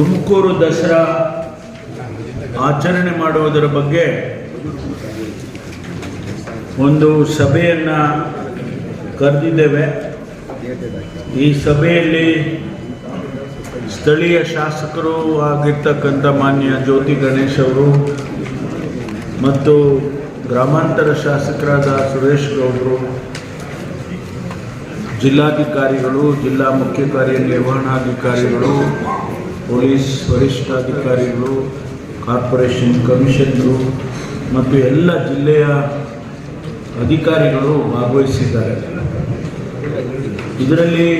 ತುಮಕೂರು ದಸರಾ ಆಚರಣೆ ಮಾಡುವುದರ ಬಗ್ಗೆ ಒಂದು ಸಭೆಯನ್ನು ಕರೆದಿದ್ದೇವೆ. ಈ ಸಭೆಯಲ್ಲಿ ಸ್ಥಳೀಯ ಶಾಸಕರು ಆಗಿರ್ತಕ್ಕಂಥ ಮಾನ್ಯ ಜ್ಯೋತಿ ಗಣೇಶ್ ಅವರು ಮತ್ತು ಗ್ರಾಮಾಂತರ ಶಾಸಕರಾದ ಸುರೇಶ್ ಗೌಡರು, ಜಿಲ್ಲಾಧಿಕಾರಿಗಳು, ಜಿಲ್ಲಾ ಮುಖ್ಯ ಕಾರ್ಯನಿರ್ವಹಣಾಧಿಕಾರಿಗಳು ಪೊಲೀಸ್ ವರಿಷ್ಠಾಧಿಕಾರಿಗಳು, ಕಾರ್ಪೊರೇಷನ್ ಕಮಿಷನರು ಮತ್ತು ಎಲ್ಲ ಜಿಲ್ಲೆಯ ಅಧಿಕಾರಿಗಳು ಭಾಗವಹಿಸಿದ್ದಾರೆ. ಇದರಲ್ಲಿ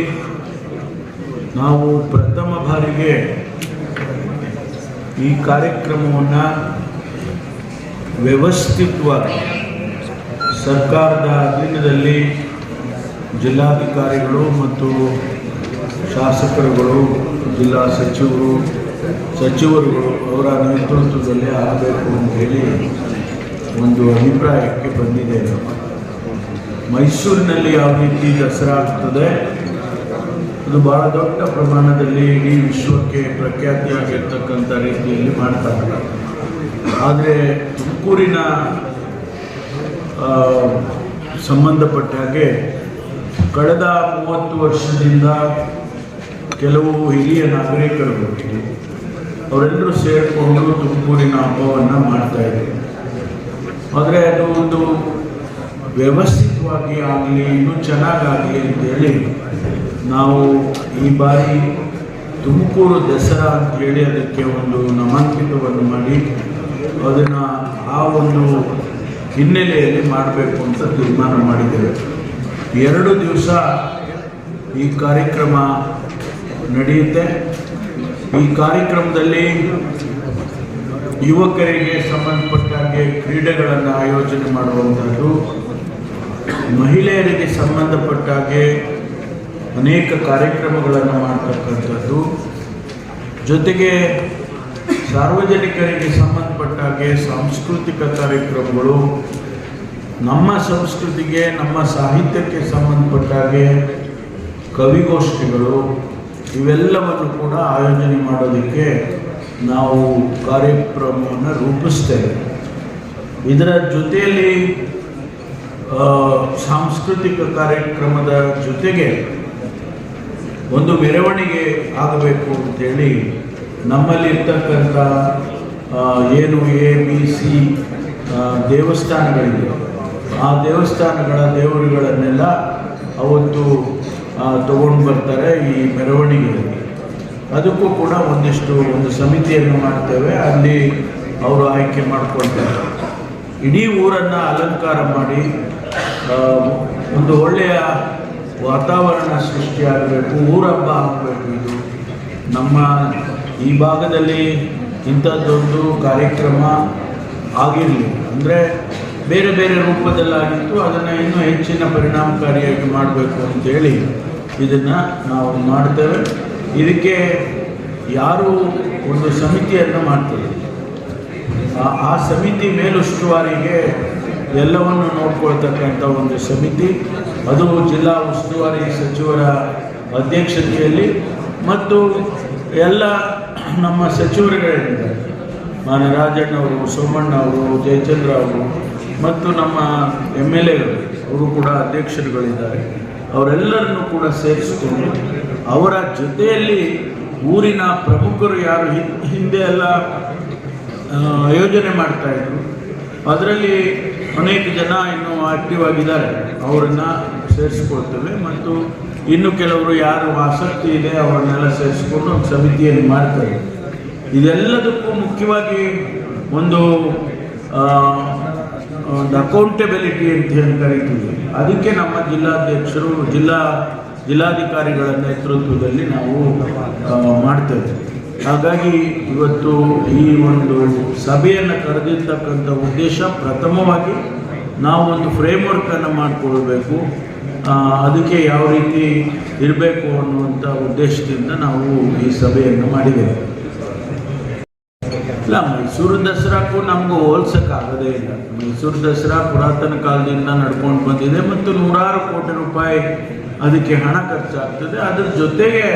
ನಾವು ಪ್ರಥಮ ಬಾರಿಗೆ ಈ ಕಾರ್ಯಕ್ರಮವನ್ನು ವ್ಯವಸ್ಥಿತವಾಗಿ ಸರ್ಕಾರದ ಅಧೀನದಲ್ಲಿ ಜಿಲ್ಲಾಧಿಕಾರಿಗಳು ಮತ್ತು ಶಾಸಕರುಗಳು, ಜಿಲ್ಲಾ ಸಚಿವರು, ಸಚಿವರುಗಳು ಅವರ ನೇತೃತ್ವದಲ್ಲಿ ಆಗಬೇಕು ಅಂತ ಹೇಳಿ ಒಂದು ಅಭಿಪ್ರಾಯಕ್ಕೆ ಬಂದಿದೆ. ಮೈಸೂರಿನಲ್ಲಿ ಯಾವ ರೀತಿ ದಸರಾ ಆಗ್ತದೆ? ಅದು ಬಹಳ ದೊಡ್ಡ ಪ್ರಮಾಣದಲ್ಲಿ ಇಡೀ ವಿಶ್ವಕ್ಕೆ ಪ್ರಖ್ಯಾತಿಯಾಗಿರ್ತಕ್ಕಂಥ ರೀತಿಯಲ್ಲಿ ಮಾಡ್ತಾರೆ ಆದರೆ ತುಮಕೂರಿನ ಸಂಬಂಧಪಟ್ಟ ಹಾಗೆ ಕಳೆದ ಮೂವತ್ತು ವರ್ಷದಿಂದ ಕೆಲವು ಹಿರಿಯ ನಾಗರಿಕರು ಅವರೆಲ್ಲರೂ ಸೇರಿಕೊಂಡು ತುಮಕೂರಿನ ಹಬ್ಬವನ್ನು ಮಾಡ್ತಾ ಆದರೆ ಅದು ಒಂದು ವ್ಯವಸ್ಥಿತವಾಗಿ ಆಗಲಿ, ಇನ್ನೂ ಚೆನ್ನಾಗಾಗಲಿ ಅಂತೇಳಿ ನಾವು ಈ ಬಾರಿ ತುಮಕೂರು ದಸರಾ ಅಂತೇಳಿ ಅದಕ್ಕೆ ಒಂದು ನಾಮಾಂಕಿತವನ್ನು ಮಾಡಿ ಅದನ್ನು ಆ ಒಂದು ಹಿನ್ನೆಲೆಯಲ್ಲಿ ಮಾಡಬೇಕು ಅಂತ ತೀರ್ಮಾನ ಮಾಡಿದ್ದೇವೆ. ಎರಡು ದಿವಸ ಈ ಕಾರ್ಯಕ್ರಮ ನಡೆಯುತ್ತೆ. ಈ ಕಾರ್ಯಕ್ರಮದಲ್ಲಿ ಯುವಕರಿಗೆ ಸಂಬಂಧಪಟ್ಟ ಹಾಗೆ ಕ್ರೀಡೆಗಳನ್ನು ಆಯೋಜನೆ ಮಾಡುವಂಥದ್ದು, ಮಹಿಳೆಯರಿಗೆ ಸಂಬಂಧಪಟ್ಟ ಹಾಗೆ ಅನೇಕ ಕಾರ್ಯಕ್ರಮಗಳನ್ನು ಮಾಡ್ತಕ್ಕಂಥದ್ದು. ಜೊತೆಗೆ ಸಾರ್ವಜನಿಕರಿಗೆ ಸಂಬಂಧಪಟ್ಟ ಹಾಗೆ ಸಾಂಸ್ಕೃತಿಕ ಕಾರ್ಯಕ್ರಮಗಳು, ನಮ್ಮ ಸಂಸ್ಕೃತಿಗೆ, ನಮ್ಮ ಸಾಹಿತ್ಯಕ್ಕೆ ಸಂಬಂಧಪಟ್ಟ ಹಾಗೆ ಕವಿಗೋಷ್ಠಿಗಳು ಇವೆಲ್ಲವನ್ನು ಕೂಡ ಆಯೋಜನೆ ಮಾಡೋದಕ್ಕೆ ನಾವು ಕಾರ್ಯಕ್ರಮವನ್ನು ರೂಪಿಸ್ತೇವೆ. ಇದರ ಜೊತೆಯಲ್ಲಿ ಸಾಂಸ್ಕೃತಿಕ ಕಾರ್ಯಕ್ರಮದ ಜೊತೆಗೆ ಒಂದು ಮೆರವಣಿಗೆ ಆಗಬೇಕು ಅಂತೇಳಿ ನಮ್ಮಲ್ಲಿರ್ತಕ್ಕಂಥ ಏನು ಎ, ಬಿ, ಸಿ ದೇವಸ್ಥಾನಗಳಿದೆ. ಆ ದೇವಸ್ಥಾನಗಳ ದೇವರುಗಳನ್ನೆಲ್ಲ ಅವತ್ತು ತಗೊಂಡು ಬರ್ತಾರೆ ಈ ಮೆರವಣಿಗೆಯಲ್ಲಿ. ಅದಕ್ಕೂ ಕೂಡ ಒಂದಿಷ್ಟು ಒಂದು ಸಮಿತಿಯನ್ನು ಮಾಡ್ತೇವೆ. ಅಲ್ಲಿ ಅವರು ಆಯ್ಕೆ ಮಾಡಿಕೊಳ್ತಾರೆ. ಇಡೀ ಊರನ್ನು ಅಲಂಕಾರ ಮಾಡಿ ಒಂದು ಒಳ್ಳೆಯ ವಾತಾವರಣ ಸೃಷ್ಟಿಯಾಗಬೇಕು ಊರಹಬ್ಬ ಆಗಬೇಕು ಇದು. ನಮ್ಮ ಈ ಭಾಗದಲ್ಲಿ ಇಂಥದ್ದೊಂದು ಕಾರ್ಯಕ್ರಮ ಆಗಿರಲಿ. ಅಂದರೆ ಬೇರೆ ಬೇರೆ ರೂಪದಲ್ಲಾಗಿತ್ತು, ಅದನ್ನು ಇನ್ನೂ ಹೆಚ್ಚಿನ ಪರಿಣಾಮಕಾರಿಯಾಗಿ ಮಾಡಬೇಕು ಅಂತೇಳಿ ಇದನ್ನು ನಾವು ಮಾಡ್ತೇವೆ. ಇದಕ್ಕೆ ಯಾರು ಒಂದು ಸಮಿತಿಯನ್ನು ಮಾಡ್ತೇವೆ ಆ- ಸಮಿತಿ ಮೇಲುಸ್ತುವಾರಿಗೆ ಎಲ್ಲವನ್ನು ನೋಡ್ಕೊಳ್ತಕ್ಕಂಥ ಒಂದು ಸಮಿತಿ, ಅದು ಜಿಲ್ಲಾ ಉಸ್ತುವಾರಿ ಸಚಿವರ ಅಧ್ಯಕ್ಷತೆಯಲ್ಲಿ ಮತ್ತು ಎಲ್ಲ ನಮ್ಮ ಸಚಿವರುಗಳಿದ್ದಾರೆ ಮಾನ್ಯ ರಾಜಣ್ಣ ಅವರು ಸೋಮಣ್ಣ ಅವರು, ಜಯಚಂದ್ರ ಅವರು ಮತ್ತು ನಮ್ಮ ಎಂ ಎಲ್ ಎಗಳು, ಅವರು ಕೂಡ ಅಧ್ಯಕ್ಷರುಗಳಿದ್ದಾರೆ. ಅವರೆಲ್ಲರನ್ನು ಕೂಡ ಸೇರಿಸಿಕೊಂಡು ಅವರ ಜೊತೆಯಲ್ಲಿ ಊರಿನ ಪ್ರಮುಖರು ಯಾರು ಹಿಂದೆ ಎಲ್ಲ ಯೋಜನೆ ಮಾಡ್ತಾ ಇದ್ರು. ಅದರಲ್ಲಿ ಅನೇಕ ಜನ ಇನ್ನೂ ಆಕ್ಟಿವ್ ಆಗಿದ್ದಾರೆ. ಅವರನ್ನು ಸೇರಿಸ್ಕೊಳ್ತೇವೆ ಮತ್ತು ಇನ್ನು ಕೆಲವರು ಯಾರು ಆಸಕ್ತಿ ಇದೆ ಅವರನ್ನೆಲ್ಲ ಸೇರಿಸಿಕೊಂಡು ಒಂದು ಸಮಿತಿಯಲ್ಲಿ ಮಾಡ್ತಾರೆ ಇದೆಲ್ಲದಕ್ಕೂ ಮುಖ್ಯವಾಗಿ ಒಂದು ಒಂದು ಅಕೌಂಟೆಬಿಲಿಟಿ ಅಂತ ಹೇಳಿ ಕರಿತೀವಿ. ಅದಕ್ಕೆ ನಮ್ಮ ಜಿಲ್ಲಾಧ್ಯಕ್ಷರು, ಜಿಲ್ಲಾ ಜಿಲ್ಲಾಧಿಕಾರಿಗಳ ನೇತೃತ್ವದಲ್ಲಿ ನಾವು ಮಾಡ್ತೇವೆ. ಹಾಗಾಗಿ ಇವತ್ತು ಈ ಒಂದು ಸಭೆಯನ್ನು ಕರೆದಿರ್ತಕ್ಕಂಥ ಉದ್ದೇಶ ಪ್ರಥಮವಾಗಿ ನಾವು ಒಂದು ಫ್ರೇಮ್ವರ್ಕನ್ನು ಮಾಡಿಕೊಳ್ಬೇಕು. ಅದಕ್ಕೆ ಯಾವ ರೀತಿ ಇರಬೇಕು ಅನ್ನುವಂಥ ಉದ್ದೇಶದಿಂದ ನಾವು ಈ ಸಭೆಯನ್ನು ಮಾಡಿದ್ದೇವೆ. ಇಲ್ಲ, ಮೈಸೂರು ದಸರಾಕ್ಕೂ ನಮಗೂ ಹೋಲ್ಸೋಕ್ಕಾಗೋದೇ ಇಲ್ಲ. ಮೈಸೂರು ದಸರಾ ಪುರಾತನ ಕಾಲದಿಂದ ನಡ್ಕೊಂಡು ಬಂದಿದೆ ಮತ್ತು ನೂರಾರು ಕೋಟಿ ರೂಪಾಯಿ ಅದಕ್ಕೆ ಹಣ ಖರ್ಚಾಗ್ತದೆ. ಅದ್ರ ಜೊತೆಗೆ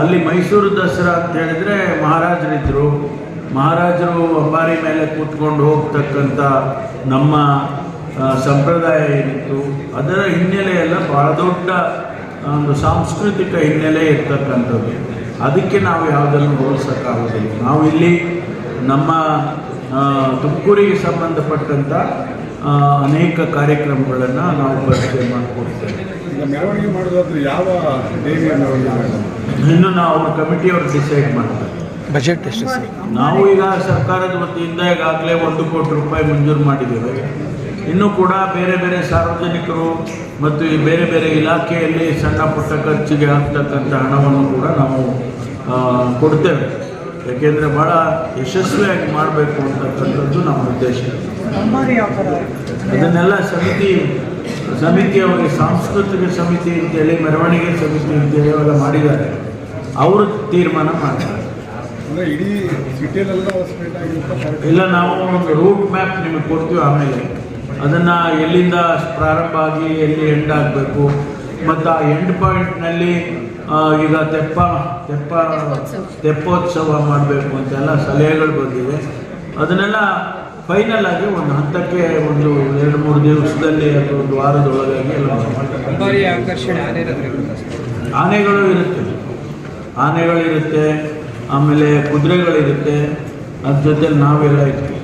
ಅಲ್ಲಿ ಮೈಸೂರು ದಸರಾ ಅಂತ ಹೇಳಿದ್ರೆ ಮಹಾರಾಜರಿದ್ದರು ಮಹಾರಾಜರು ಅಂಬಾರಿ ಮೇಲೆ ಕೂತ್ಕೊಂಡು ಹೋಗ್ತಕ್ಕಂಥ ನಮ್ಮ ಸಂಪ್ರದಾಯ ಏನಿತ್ತು, ಅದರ ಹಿನ್ನೆಲೆ ಎಲ್ಲ ಬಹಳ ದೊಡ್ಡ ಒಂದು ಸಾಂಸ್ಕೃತಿಕ ಹಿನ್ನೆಲೆ ಇರ್ತಕ್ಕಂಥದ್ದು. ಅದಕ್ಕೆ ನಾವು ಯಾವುದನ್ನು ಹೋಲಿಸೋಕ್ಕಾಗೋದಿಲ್ಲ. ನಾವು ಇಲ್ಲಿ ನಮ್ಮ ತುಮಕೂರಿಗೆ ಸಂಬಂಧಪಟ್ಟಂಥ ಅನೇಕ ಕಾರ್ಯಕ್ರಮಗಳನ್ನು ನಾವು ಪರಿಚಯ ಮಾಡಿಕೊಡ್ತೇವೆ. ಈಗ ಮೆರವಣಿಗೆ ಮಾಡೋದಾದ್ರೆ ಯಾವ ಇನ್ನು ನಾವು ಅವ್ರ ಕಮಿಟಿಯವರು ಡಿಸೈಡ್ ಮಾಡ್ತಾರೆ. ಬಜೆಟ್ ಎಷ್ಟು ಸರ್? ನಾವು ಈಗ ಸರ್ಕಾರದ ವತಿಯಿಂದ ಈಗಾಗಲೇ ಒಂದು ಕೋಟಿ ರೂಪಾಯಿ ಮಂಜೂರು ಮಾಡಿದ್ದೇವೆ. ಇನ್ನೂ ಕೂಡ ಬೇರೆ ಬೇರೆ ಸಾರ್ವಜನಿಕರು ಮತ್ತು ಈ ಬೇರೆ ಬೇರೆ ಇಲಾಖೆಯಲ್ಲಿ ಸಣ್ಣ ಪುಟ್ಟ ಖರ್ಚಿಗೆ ಆಗ್ತಕ್ಕಂಥ ಹಣವನ್ನು ಕೂಡ ನಾವು ಕೊಡ್ತೇವೆ. ಯಾಕೆಂದರೆ ಭಾಳ ಯಶಸ್ವಿಯಾಗಿ ಮಾಡಬೇಕು ಅಂತಕ್ಕಂಥದ್ದು ನಮ್ಮ ಉದ್ದೇಶ. ಅದನ್ನೆಲ್ಲ ಸಮಿತಿ ಸಮಿತಿಯವರಿಗೆ ಸಾಂಸ್ಕೃತಿಕ ಸಮಿತಿ ಅಂತೇಳಿ ಮೆರವಣಿಗೆ ಸಮಿತಿ ಅಂತೇಳಿ ಅವೆಲ್ಲ ಮಾಡಿದ್ದಾರೆ. ಅವರು ತೀರ್ಮಾನ ಮಾಡ್ತಾರೆ. ಇಲ್ಲ ನಾವು ಒಂದು ರೂಟ್ ಮ್ಯಾಪ್ ನಿಮಗೆ ಕೊಡ್ತೀವಿ ಆಮೇಲೆ. ಅದನ್ನು ಎಲ್ಲಿಂದ ಪ್ರಾರಂಭ ಆಗಿ ಎಲ್ಲಿ ಎಂಡ್ ಆಗಬೇಕು? ಮತ್ತು ಆ ಎಂಡ್ ಪಾಯಿಂಟ್ನಲ್ಲಿ ಈಗ ತೆಪ್ಪ ತೆಪ್ಪ ತೆಪ್ಪೋತ್ಸವ. ಮಾಡಬೇಕು ಅಂತೆಲ್ಲ ಸಲಹೆಗಳು ಬಂದಿವೆ ಅದನ್ನೆಲ್ಲ ಫೈನಲ್ ಆಗಿ ಒಂದು ಹಂತಕ್ಕೆ ಒಂದು ಎರಡು ಮೂರು ದಿವಸದಲ್ಲಿ ಅಥವಾ ಒಂದು ವಾರದೊಳಗಾಗಿ ಎಲ್ಲ ಆನೆಗಳು ಇರುತ್ತೆ. ಆನೆಗಳಿರುತ್ತೆ ಆಮೇಲೆ ಕುದುರೆಗಳಿರುತ್ತೆ ಅದ್ರ ಜೊತೆ ನಾವೆಲ್ಲ ಇರ್ತೀವಿ